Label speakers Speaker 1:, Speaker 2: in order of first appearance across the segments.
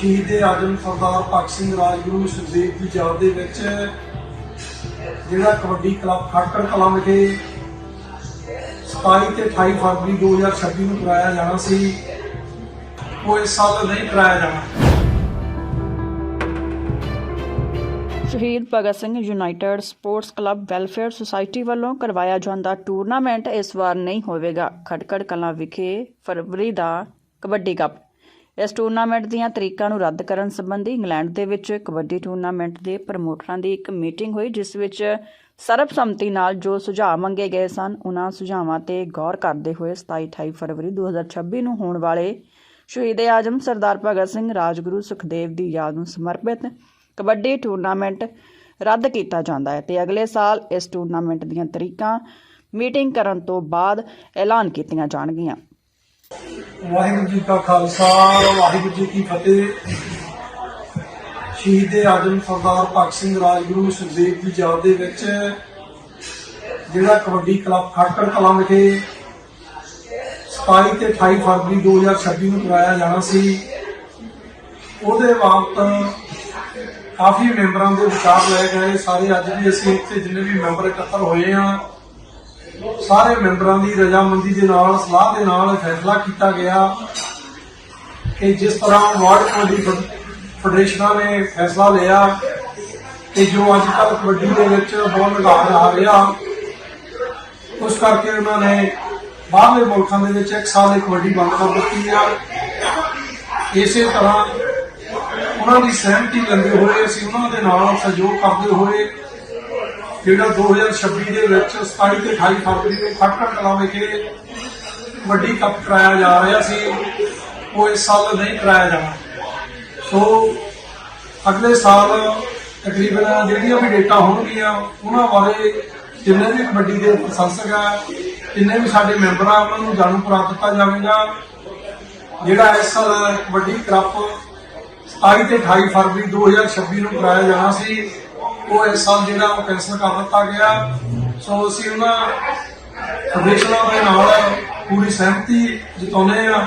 Speaker 1: ਸ਼ਹੀਦ ਆਜਮ ਸਰਦਾਰ ਭਗਤ ਸਿੰਘ ਰਾਜਗੁਰੂ ਸੁਖਦੇਵ ਦੀ ਯਾਦ ਦੇ ਵਿੱਚ ਜਿਹੜਾ ਕਬੱਡੀ ਕਲੱਬ ਖਟਕੜ ਕਲਾਂ ਵਿਖੇ 27 ਤੇ 28 ਫਰਵਰੀ 2026 ਨੂੰ ਕਰਾਇਆ ਜਾਣਾ ਸੀ, ਉਹ ਇਸ ਸਾਲ ਨਹੀਂ ਕਰਾਇਆ ਜਾਣਾ।
Speaker 2: Shaheed Bhagat Singh united sports club welfare society ਵੱਲੋਂ ਕਰਵਾਇਆ ਜਾਂਦਾ ਟੂਰਨਾਮੈਂਟ ਇਸ ਵਾਰ ਨਹੀਂ ਹੋਵੇਗਾ। ਖਟਕੜ ਕਲਾਂ ਵਿਖੇ ਫਰਵਰੀ ਦਾ ਕਬੱਡੀ ਕੱਪ। ਇਸ ਟੂਰਨਾਮੈਂਟ ਦੀਆਂ ਤਰੀਕਾਂ ਨੂੰ ਰੱਦ ਕਰਨ ਸੰਬੰਧੀ ਇੰਗਲੈਂਡ ਦੇ ਵਿੱਚ ਕਬੱਡੀ ਟੂਰਨਾਮੈਂਟ ਦੇ ਪ੍ਰਮੋਟਰਾਂ ਦੀ ਇੱਕ ਮੀਟਿੰਗ ਹੋਈ, ਜਿਸ ਵਿੱਚ ਸਰਬਸੰਮਤੀ ਨਾਲ ਜੋ ਸੁਝਾਅ ਮੰਗੇ ਗਏ ਸਨ ਉਹਨਾਂ ਸੁਝਾਵਾਂ ਤੇ ਗੌਰ ਕਰਦੇ ਹੋਏ 27-28 ਫਰਵਰੀ 2026 ਨੂੰ ਹੋਣ ਵਾਲੇ ਸ਼ਹੀਦ ਆਜਮ ਸਰਦਾਰ ਭਗਤ ਸਿੰਘ ਰਾਜਗੁਰੂ ਸੁਖਦੇਵ ਦੀ ਯਾਦ ਨੂੰ ਸਮਰਪਿਤ ਕਬੱਡੀ ਟੂਰਨਾਮੈਂਟ ਰੱਦ ਕੀਤਾ ਜਾਂਦਾ ਹੈ ਤੇ ਅਗਲੇ ਸਾਲ ਇਸ ਟੂਰਨਾਮੈਂਟ ਦੀਆਂ ਤਰੀਕਾਂ ਮੀਟਿੰਗ ਕਰਨ ਤੋਂ ਬਾਅਦ ਐਲਾਨ ਕੀਤੀਆਂ ਜਾਣਗੀਆਂ।
Speaker 1: ਵਾਹਿਗੁਰੂ ਜੀ ਕਾ ਖਾਲਸਾ, ਵਾਹਿਗੁਰੂ ਜੀ ਕੀ ਫਤਿਹ। ਸ਼ਹੀਦ ਆਜਮ ਸਰਦਾਰ ਭਗਤ ਸਿੰਘ ਰਾਜਗੁਰੂ ਸੁਖਦੇਵ ਦੀ ਯਾਦ ਦੇ ਵਿੱਚ ਜਿਹੜਾ ਕਬੱਡੀ ਕਲੱਬ ਖਟਕੜ ਕਲਾਂ ਵਿਖੇ 27 ਤੇ 28 ਫਰਵਰੀ 2026 ਨੂੰ ਕਰਾਇਆ ਜਾਣਾ ਸੀ। ਉਹਦੇ ਬਾਬਤ ਕਾਫੀ ਮੈਂਬਰਾਂ ਦੇ ਵਿਚਾਰ ਲਏ ਗਏ। ਸਾਰੇ ਅੱਜ ਵੀ ਅਸੀਂ ਇੱਥੇ ਜਿੰਨੇ ਵੀ ਮੈਂਬਰ ਇਕੱਤਰ ਹੋਏ ਆ ਸਾਰੇ ਮੈਂਬਰਾਂ ਦੀ, ਰਜਾਮੰਦੀ ਦੇ ਨਾਲ, ਸਲਾਹ ਦੇ ਨਾਲ ਫੈਸਲਾ ਕੀਤਾ ਗਿਆ ਕਿ ਜਿਸ ਤਰ੍ਹਾਂ ਵਰਲਡ ਕਬੱਡੀ ਫੈਡਰੇਸ਼ਨਾਂ ਨੇ ਫੈਸਲਾ ਲਿਆ ਕਿ ਜੋ ਅੱਜ ਕੱਲ ਕਬੱਡੀ ਦੇ ਵਿੱਚ ਬਹੁਤ ਨਿਗਾਰ ਆ ਰਿਹਾ, ਉਸ ਕਰਕੇ ਉਹਨਾਂ ਨੇ ਬਾਹਰਲੇ ਮੁਲਕਾਂ ਦੇ ਵਿੱਚ ਇੱਕ ਸਾਲ ਦੀ ਕਬੱਡੀ ਬੰਦ ਕਰ ਦਿੱਤੀ ਆ। ਇਸੇ ਤਰ੍ਹਾਂ ਉਹਨਾਂ ਦੀ ਸਹਿਮਤੀ ਲੈਂਦੇ ਹੋਏ, ਅਸੀਂ ਉਹਨਾਂ ਦੇ ਨਾਲ ਸਹਿਯੋਗ ਕਰਦੇ ਹੋਏ ਜਿਹੜਾ 2026 ਦੇ ਵਿੱਚ 27 ਤੇ 28 ਫਰਵਰੀ ਨੂੰ ਖਟਕੜ ਕਲਾਂ ਵਿਖੇ ਵੱਡੀ ਕੱਪ ਕਰਾਇਆ ਜਾ ਰਿਹਾ ਸੀ, ਉਹ ਇਸ ਸਾਲ ਨਹੀਂ ਕਰਾਇਆ ਜਾਣਾ। ਸੋ ਅਗਲੇ ਸਾਲ ਤਕਰੀਬਨ ਜਿਹੜੀਆਂ ਵੀ ਡੇਟਾ ਹੋਣਗੀਆਂ, ਉਹਨਾਂ ਬਾਰੇ ਜਿੰਨੇ ਵੀ ਕਬੱਡੀ ਦੇ ਪ੍ਰਸ਼ੰਸਕ ਆ, ਜਿੰਨੇ ਵੀ ਸਾਡੇ ਮੈਂਬਰ ਆ ਉਹਨਾਂ ਨੂੰ ਜਾਣੂ ਕਰਾ ਦਿੱਤਾ ਜਾਵੇਗਾ। ਜਿਹੜਾ ਇਸ ਸਾਲ ਕਬੱਡੀ ਕੱਪ 27 ਤੇ 28 ਫਰਵਰੀ 2026 ਨੂੰ ਕਰਾਇਆ ਜਾਣਾ ਸੀ ਉਹ ਇਸ ਸਾਲ ਜਿਹੜਾ ਉਹ ਕੈਂਸਲ ਕਰ ਦਿੱਤਾ ਗਿਆ। ਸੋ ਅਸੀਂ ਉਹਨਾਂ ਫੈਡਰੇਸ਼ਨਾਂ ਦੇ ਨਾਲ ਪੂਰੀ ਸਹਿਮਤੀ ਜਤਾਉਂਦੇ ਆ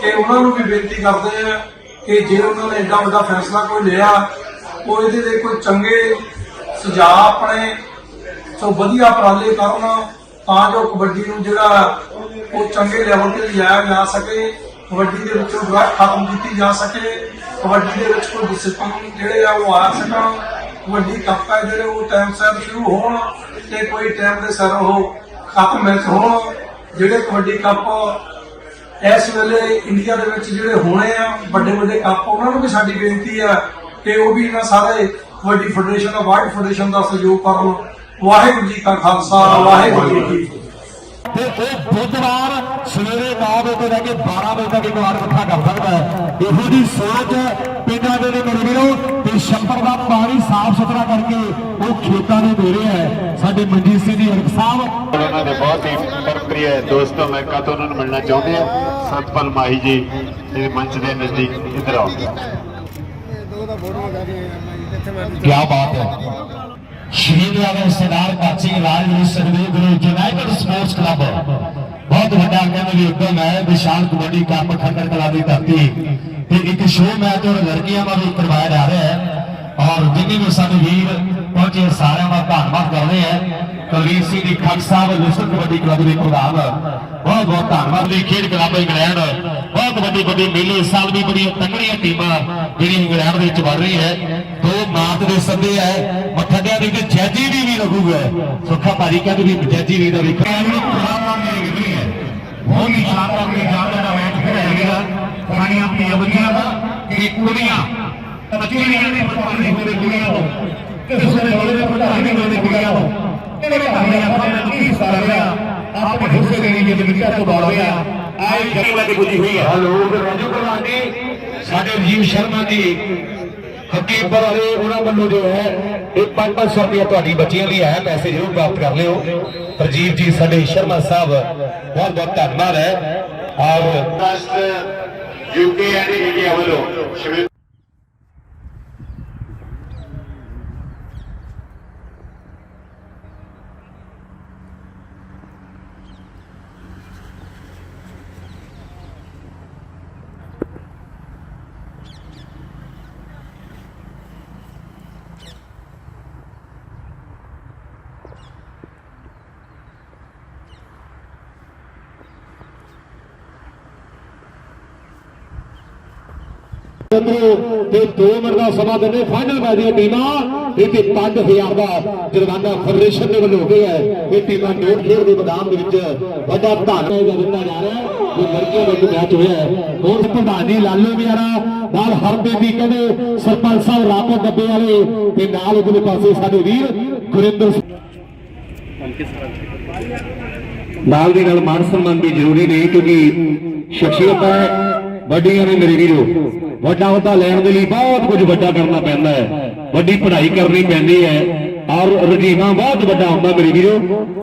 Speaker 1: ਕਿ ਉਹਨਾਂ ਨੂੰ ਵੀ ਬੇਨਤੀ ਕਰਦੇ ਆ ਕਿ ਜੇ ਉਹਨਾਂ ਨੇ ਏਡਾ ਵੱਡਾ ਫੈਸਲਾ ਕੋਈ ਲਿਆ, ਉਹ ਇਹਦੇ ਦੇ ਕੋਈ ਚੰਗੇ ਸੁਝਾਅ ਆਪਣੇ ਸੋ ਵਧੀਆ ਉਪਰਾਲੇ ਕਰਨ ਤਾਂ ਜੋ ਕਬੱਡੀ ਨੂੰ ਜਿਹੜਾ ਉਹ ਚੰਗੇ ਲੈਵਲ ਤੇ ਲਿਜਾਇਆ ਜਾ ਸਕੇ, ਕਬੱਡੀ ਦੇ ਵਿੱਚੋਂ ਡਰਗ ਖਤਮ ਕੀਤੀ ਜਾ ਸਕੇ, ਕਬੱਡੀ ਦੇ ਵਿੱਚ ਕੋਈ ਡਿਸਪਲਿਨ ਜਿਹੜੇ ਆ ਉਹ ਆ ਸਕਣ। ਕਬੱਡੀ ਕੱਪ ਆ ਜਿਹੜੇ ਉਹ ਟਾਈਮ ਸਿਰ ਸ਼ੁਰੂ ਹੋਣ ਤੇ ਕੋਈ ਟਾਈਮ ਦੇ ਸਿਰ ਉਹ ਖਤਮ ਮੈਚ ਹੋਣ, ਜਿਹੜੇ ਕਬੱਡੀ ਕੱਪ ਇਸ ਵੇਲੇ ਇੰਡੀਆ ਦੇ ਵਿੱਚ ਜਿਹੜੇ ਹੋਣੇ ਆ, ਵੱਡੇ ਵੱਡੇ ਕੱਪ, ਉਹਨਾਂ ਨੂੰ ਵੀ ਸਾਡੀ ਬੇਨਤੀ ਆ ਕਿ ਉਹ ਵੀ ਇਹਨਾਂ ਸਾਰੇ ਕਬੱਡੀ ਫੈਡਰੇਸ਼ਨ ਦਾ ਵਰਲਡ ਫੈਡਰੇਸ਼ਨ ਦਾ ਸਹਿਯੋਗ ਕਰਨ। ਵਾਹਿਗੁਰੂ ਜੀ ਕਾ ਖਾਲਸਾ, ਵਾਹਿਗੁਰੂ ਜੀ ਕੀ ਫਤਿਹ।
Speaker 3: ਤੇ ਉਹ ਬੁੱਧਵਾਰ ਸਵੇਰੇ 9 ਵਜੇ ਤੋਂ ਲੈ ਕੇ 12 ਵਜੇ ਤੱਕ ਇੱਕ ਵਾਰ ਇਕੱਠਾ ਕਰ ਸਕਦਾ ਹੈ। ਇਹੋ ਜੀ ਸੋਚ ਪਿੰਡਾਂ ਦੇ ਮੇਰੇ ਵੀਰੋ ਤੇ ਛੱਪੜ ਦਾ ਪਾਣੀ ਸਾਫ਼ ਸੁਥਰਾ ਕਰਕੇ ਉਹ ਖੇਤਾਂ ਨੂੰ ਦੇ ਰਿਹਾ ਹੈ। ਸਾਡੇ ਮਨਜੀਤ ਸਿੰਘ ਜੀ ਅਰਕ ਸਾਹਿਬ।
Speaker 4: ਉਹਨਾਂ ਦੇ ਬਹੁਤ ਹੀ ਪਰਪ੍ਰਿਆ ਦੋਸਤੋ ਮੈਂ ਕਦੋਂ ਉਹਨਾਂ ਨੂੰ ਮਿਲਣਾ ਚਾਹੁੰਦੇ ਆ ਸਤਪਾਲ ਮਾਹੀ ਜੀ ਇਹ ਮੰਚ ਦੇ ਨਜ਼ਦੀਕ ਇੱਧਰ ਆਓ।
Speaker 3: ਕੀ ਬਾਤ ਹੈ। ਸ਼ਹੀਦ ਆਦਮ ਸਰਦਾਰ ਭਗਤ ਸਿੰਘ ਰਾਜਗੁਰੂ ਸੁਖਦੇਵ ਗੁਰੂ ਯੂਨਾਈਟਿਡ ਸਪੋਰਟਸ ਕਲੱਬ। ਬਹੁਤ ਵੱਡਾ ਕਹਿੰਦੇ ਵੀ ਉਦਮ ਹੈ ਵਿਸ਼ਾਲ ਕਬੱਡੀ ਕੱਪ ਖੰਡਰ ਕਲਾ ਦੀ ਧਰਤੀ ਤੇ ਇੱਕ ਸ਼ੋਅ ਮੈਚ ਔਰ ਲੜਕੀਆਂ ਦਾ ਵੀ ਕਰਵਾਇਆ ਜਾ ਰਿਹਾ ਹੈ। ਔਰ ਜਿੰਨੇ ਵੀ ਸਾਡੇ ਵੀਰ ਪਹੁੰਚੇ, ਸਾਰਿਆਂ ਦਾ ਧੰਨਵਾਦ ਕਰਦੇ ਹਾਂ। ਕੁਲਵੀਰ ਸਿੰਘ ਜੀ ਖੱਟ ਸਾਹਿਬ ਲਿਸਟ ਕਬੱਡੀ ਕਲੱਬ ਦੇ ਪ੍ਰਧਾਨ। ਬਹੁਤ ਬਹੁਤ ਧੰਨਵਾਦ। ਦੀ ਖੇਡ ਕਲੱਬ ਇੰਗਲੈਂਡ। ਬਹੁਤ ਵੱਡੀ ਵੱਡੀ ਮੇਲੇ ਇਸ ਸਾਲ ਵੀ ਬੜੀਆਂ ਤਕੜੀਆਂ ਟੀਮਾਂ ਜਿਹੜੀ ਇੰਗਲੈਂਡ ਦੇ ਵਿੱਚ ਵੜ ਰਹੀ ਹੈ। ਦੋ ਮਾਤ ਦੇ ਸੱਦੇ ਹੈ। ਮੱਠੜਿਆਂ ਦੇ ਵਿੱਚ ਜੈਜੀ ਵੀ ਵੀ ਲੱਗੂਗਾ। ਸੁੱਖਾ ਭਾਰੀ ਕਹਿੰਦੇ ਵੀ ਜੈਜੀ ਵੀ ਦਾ ਵੀ ਬਹੁਤ ਹੀ ਸ਼ਾਨਦਾਰ ਜਾਨ ਦਾ ਮੈਚ ਖੇਡਿਆ ਗਿਆ ਸਾਡੀਆਂ ਬੱਚੀਆਂ ਦਾ ਕਿ ਕੁੜੀਆਂ। ਬੱਚੇ ਵੀ ਕਹਿੰਦੇ ਪ੍ਰਧਾਨ ਨਹੀਂ ਹੋਵੇ ਕੁੜੀਆਂ ਤੋਂ। ਕਿਸੇ ਨੇ ਬੜੇ ਪ੍ਰਧਾਨ ਨਹੀਂ ਹੋਵੇ ਕੁੜੀਆਂ ਤੋਂ। ਇਹਦੇ ਭਾਵੇਂ ਆਪਾਂ ਨੇ ਕੀ ਸਾਰ ਰਿਹਾ ਆਪਣੇ ਹਿੱਸੇ ਦੇ ਲਈ ਜ਼ਿੰਦਗੀ ਤੋਂ ਦੌੜ ਰਿਹਾ ਆਏ ਜਗਲਾ ਦੀ ਬੁੱਝੀ ਹੋਈ ਹੈ। ਲੋਕ ਰਾਜੂ ਪ੍ਰਧਾਨ ਜੀ। ਸਾਡੇ ਰਜੀਵ ਸ਼ਰਮਾ ਜੀ ਹਕੀਮਪੁਰ ਵਾਲੇ ਉਹਨਾਂ ਵੱਲੋਂ ਜੋ ਹੈ, ਇਹ 5-500 ਰੁਪਏ ਤੁਹਾਡੀ ਬੱਚੀਆਂ ਲਈ ਹੈ ਮੈਸੇਜ ਜ਼ਰੂਰ ਪ੍ਰਾਪਤ ਕਰ ਲਿਓ। ਪ੍ਰਜੀਤ ਜੀ, ਸਾਡੇ ਸ਼ਰਮਾ ਸਾਹਿਬ, ਬਹੁਤ ਬਹੁਤ ਧੰਨਵਾਦ ਹੈ। ਔਰ
Speaker 4: ਯੂਕੇ ਐਂਡ ਇੰਡੀਆ ਵੱਲੋਂ
Speaker 3: ਉਧਰੋਂ ਤੇ 2 ਮਿੰਟ ਦਾ ਸਮਾਂ ਦਿੰਦੇ ਫਾਈਨਲ ਮੈਚ ਦੀਆਂ ਟੀਮਾਂ। ਇਹ ਤੇ 5000 ਦਾ ਜੁਰਮਾਨਾ ਫੈਡਰੇਸ਼ਨ ਦੇ ਵੱਲੋਂ ਗਿਆ ਹੈ। ਇਹ ਟੀਮਾਂ ਨੋਟ ਖੇਡ ਦੇ ਮੈਦਾਨ ਦੇ ਵਿੱਚ ਵੱਡਾ ਧੰਨਵਾਦ ਦਿੱਤਾ ਜਾ ਰਿਹਾ ਹੈ ਇਹ ਲੜਕੀਆਂ ਦਾ ਮੈਚ ਹੋਇਆ ਹੈ। ਹੋਰ ਪ੍ਰਧਾਨ ਲਾਲੂ ਮਿਆਰਾ, ਨਾਲ ਹਰਬੇਦੀ ਕਹਿੰਦੇ, ਸਰਪੰਚ ਸਾਹਿਬ ਰਾਪੋ ਡੱਬੇ ਵਾਲੇ ਤੇ ਨਾਲ ਉਹਦੇ ਪਾਸੇ ਸਾਡੇ ਵੀਰ ਗੁਰਿੰਦਰ ਸਿੰਘ। ਨਾਲ ਦੀ ਨਾਲ ਮਾਨ ਸਨਮਾਨ ਵੀ ਜ਼ਰੂਰੀ ਨਹੀਂ ਕਿਉਂਕਿ ਸ਼ਖਸੀਅਤ ਹੈ, ਵੱਡੀਆਂ ਨੇ ਮੇਰੇ ਵੀਰੋ। ਵੱਡਾ ਅਹੁਦਾ ਲੈਣ ਦੇ ਲਈ ਬਹੁਤ ਕੁਝ ਵੱਡਾ ਕਰਨਾ ਪੈਂਦਾ ਹੈ। ਵੱਡੀ ਪੜ੍ਹਾਈ ਕਰਨੀ ਪੈਂਦੀ ਹੈ। ਔਰ ਰਜੀਵਾ ਬਹੁਤ ਵੱਡਾ ਹੁੰਦਾ ਮੇਰੇ ਵੀਰੋ।